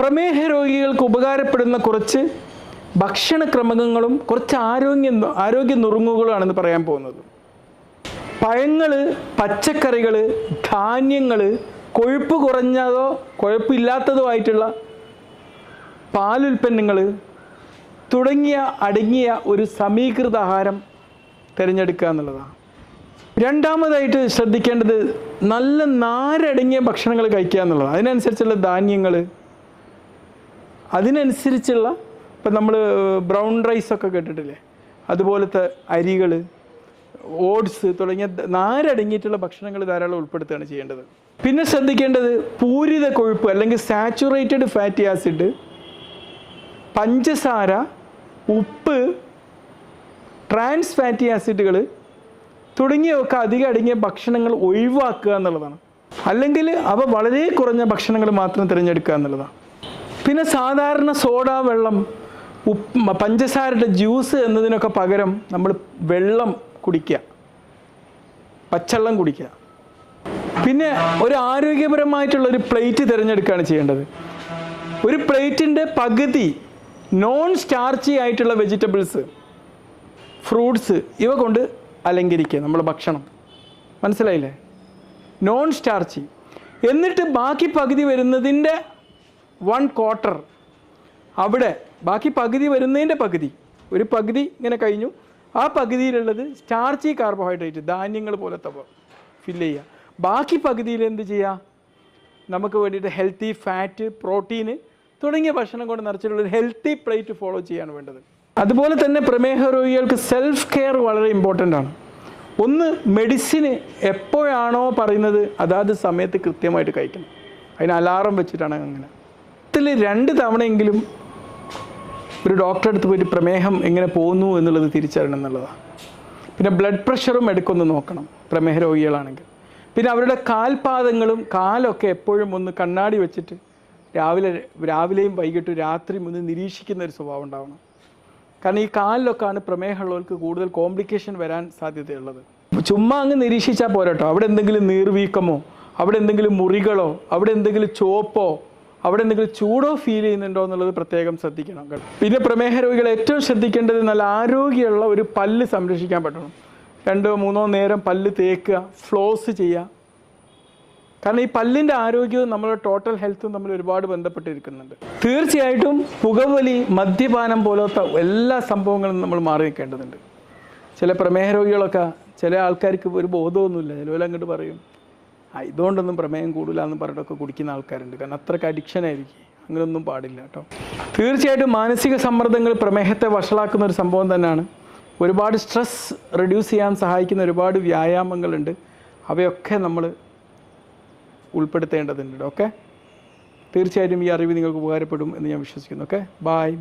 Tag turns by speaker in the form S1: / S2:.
S1: പ്രമേഹ രോഗികൾക്ക് ഉപകാരപ്പെടുന്ന കുറച്ച് ഭക്ഷണക്രമങ്ങളും കുറച്ച് ആരോഗ്യ ആരോഗ്യ നുറുങ്ങുകളാണെന്ന് പറയാൻ പോകുന്നത്. പഴങ്ങൾ പച്ചക്കറികൾ ധാന്യങ്ങൾ കൊഴുപ്പ് കുറഞ്ഞതോ കൊഴുപ്പില്ലാത്തതോ ആയിട്ടുള്ള പാലുൽപ്പന്നങ്ങൾ തുടങ്ങിയ അടങ്ങിയ ഒരു സമീകൃത ആഹാരം തിരഞ്ഞെടുക്കുക എന്നുള്ളതാണ്. രണ്ടാമതായിട്ട് ശ്രദ്ധിക്കേണ്ടത് നല്ല നാരടങ്ങിയ ഭക്ഷണങ്ങൾ കഴിക്കുക എന്നുള്ളതാണ്. അതിനനുസരിച്ചുള്ള ധാന്യങ്ങൾ അതിനനുസരിച്ചുള്ള ഇപ്പം നമ്മൾ ബ്രൗൺ റൈസൊക്കെ കേട്ടിട്ടില്ലേ? അതുപോലത്തെ അരികൾ ഓട്സ് തുടങ്ങിയ നാരടങ്ങിയിട്ടുള്ള ഭക്ഷണങ്ങൾ ധാരാളം ഉൾപ്പെടുത്തുകയാണ് ചെയ്യേണ്ടത്. പിന്നെ ശ്രദ്ധിക്കേണ്ടത് പൂരിത കൊഴുപ്പ് അല്ലെങ്കിൽ സാച്ചുറേറ്റഡ് ഫാറ്റി ആസിഡ് പഞ്ചസാര ഉപ്പ് ട്രാൻസ് ഫാറ്റി ആസിഡുകൾ തുടങ്ങിയവയൊക്കെ അധികം അടങ്ങിയ ഭക്ഷണങ്ങൾ ഒഴിവാക്കുക എന്നുള്ളതാണ്. അല്ലെങ്കിൽ അവ വളരെ കുറഞ്ഞ ഭക്ഷണങ്ങൾ മാത്രം തിരഞ്ഞെടുക്കുക എന്നുള്ളതാണ്. പിന്നെ സാധാരണ സോഡ വെള്ളം ഉപ്പ് പഞ്ചസാരയുടെ ജ്യൂസ് എന്നതിനൊക്കെ പകരം നമ്മൾ വെള്ളം കുടിക്കുക. പച്ചവെള്ളം കുടിക്കുക. പിന്നെ ഒരു ആരോഗ്യപരമായിട്ടുള്ള ഒരു പ്ലേറ്റ് തിരഞ്ഞെടുക്കുകയാണ് ചെയ്യേണ്ടത്. ഒരു പ്ലേറ്റിന്റെ പകുതി നോൺ സ്റ്റാർച്ചി ആയിട്ടുള്ള വെജിറ്റബിൾസ് ഫ്രൂട്ട്സ് ഇവ കൊണ്ട് അലങ്കരിക്കുക നമ്മുടെ ഭക്ഷണം. മനസ്സിലായില്ലേ? നോൺ സ്റ്റാർച്ചി എന്നിട്ട് ബാക്കി പകുതി വരുന്നതിന്റെ വൺ ക്വാർട്ടർ അവിടെ ബാക്കി പകുതി വരുന്നതിന്റെ പകുതി. ഒരു പകുതി ഇങ്ങനെ കഴിഞ്ഞു. ആ പകുതിയിലുള്ളത് സ്റ്റാർച്ചി കാർബോഹൈഡ്രേറ്റ് ധാന്യങ്ങൾ പോലത്തെ ഫില്ല് ചെയ്യുക. ബാക്കി പകുതിയിൽ എന്ത് ചെയ്യുക? നമുക്ക് വേണ്ടിയിട്ട് ഹെൽത്തി ഫാറ്റ് പ്രോട്ടീന് തുടങ്ങിയ ഭക്ഷണം കൊണ്ട് നിറച്ചിട്ടുള്ള ഒരു ഹെൽത്തി പ്ലേറ്റ് ഫോളോ ചെയ്യാണ് വേണ്ടത്. അതുപോലെ തന്നെ പ്രമേഹ രോഗികൾക്ക് സെൽഫ് കെയർ വളരെ ഇമ്പോർട്ടന്റ് ആണ്. ഒന്ന് മെഡിസിന് എപ്പോഴാണോ പറയുന്നത് അതാത് സമയത്ത് കൃത്യമായിട്ട് കഴിക്കണം. അതിന് അലാറം വെച്ചിട്ടാണ് അങ്ങനെ. ഇതിൽ രണ്ട് തവണയെങ്കിലും ഒരു ഡോക്ടറെ അടുത്ത് പോയിട്ട് പ്രമേഹം എങ്ങനെ പോകുന്നു എന്നുള്ളത് തിരിച്ചറിയണം എന്നുള്ളതാണ്. പിന്നെ ബ്ലഡ് പ്രഷറും എടുക്കൊന്ന് നോക്കണം പ്രമേഹ രോഗികളാണെങ്കിൽ. പിന്നെ അവരുടെ കാൽപാദങ്ങളും കാലൊക്കെ എപ്പോഴും ഒന്ന് കണ്ണാടി വെച്ചിട്ട് രാവിലെ രാവിലെയും വൈകിട്ടും രാത്രിയും ഒന്ന് നിരീക്ഷിക്കുന്ന ഒരു സ്വഭാവം ഉണ്ടാവണം. കാരണം ഈ കാലിലൊക്കെയാണ് പ്രമേഹമുള്ളവർക്ക് കൂടുതൽ കോംപ്ലിക്കേഷൻ വരാൻ സാധ്യതയുള്ളത്. ചുമ്മാ അങ്ങ് നിരീക്ഷിച്ചാൽ പോരാട്ടോ. അവിടെ എന്തെങ്കിലും നീർവീക്കമോ അവിടെ എന്തെങ്കിലും മുറികളോ അവിടെ എന്തെങ്കിലും ചോപ്പോ അവിടെ എന്തെങ്കിലും ചൂടോ ഫീൽ ചെയ്യുന്നുണ്ടോ എന്നുള്ളത് പ്രത്യേകം ശ്രദ്ധിക്കണം പിന്നെ പ്രമേഹ രോഗികൾ ഏറ്റവും ശ്രദ്ധിക്കേണ്ടത് നല്ല ആരോഗ്യമുള്ള ഒരു പല്ല് സംരക്ഷിക്കാൻ പറ്റണം. രണ്ടോ മൂന്നോ നേരം പല്ല് തേക്കുക ഫ്ലോസ് ചെയ്യുക. കാരണം ഈ പല്ലിന്റെ ആരോഗ്യവും നമ്മുടെ ടോട്ടൽ ഹെൽത്തും തമ്മിൽ ഒരുപാട് ബന്ധപ്പെട്ടിരിക്കുന്നുണ്ട്. തീർച്ചയായിട്ടും പുകവലി മദ്യപാനം പോലത്തെ എല്ലാ സംഭവങ്ങളും നമ്മൾ മാറി നിൽക്കേണ്ടതുണ്ട്. ചില പ്രമേഹ രോഗികളൊക്കെ ചില ആൾക്കാർക്ക് ഒരു ബോധമൊന്നുമില്ല. ചിലവർ അങ്ങോട്ട് പറയും ഇതുകൊണ്ടൊന്നും പ്രമേയം കൂടില്ല എന്ന് പറഞ്ഞിട്ടൊക്കെ കുടിക്കുന്ന ആൾക്കാരുണ്ട്. കാരണം അത്രയ്ക്ക് അഡിക്ഷൻ ആയിരിക്കും. അങ്ങനെയൊന്നും പാടില്ല കേട്ടോ. തീർച്ചയായിട്ടും മാനസിക സമ്മർദ്ദങ്ങൾ പ്രമേഹത്തെ വഷളാക്കുന്ന ഒരു സംഭവം തന്നെയാണ്. ഒരുപാട് സ്ട്രെസ് റെഡ്യൂസ് ചെയ്യാൻ സഹായിക്കുന്ന ഒരുപാട് വ്യായാമങ്ങളുണ്ട്. അവയൊക്കെ നമ്മൾ ഉൾപ്പെടുത്തേണ്ടതുണ്ട്. ഓക്കെ? തീർച്ചയായിട്ടും ഈ അറിവ് നിങ്ങൾക്ക് ഉപകാരപ്പെടും എന്ന് ഞാൻ വിശ്വസിക്കുന്നു. ഓക്കെ? ബായ്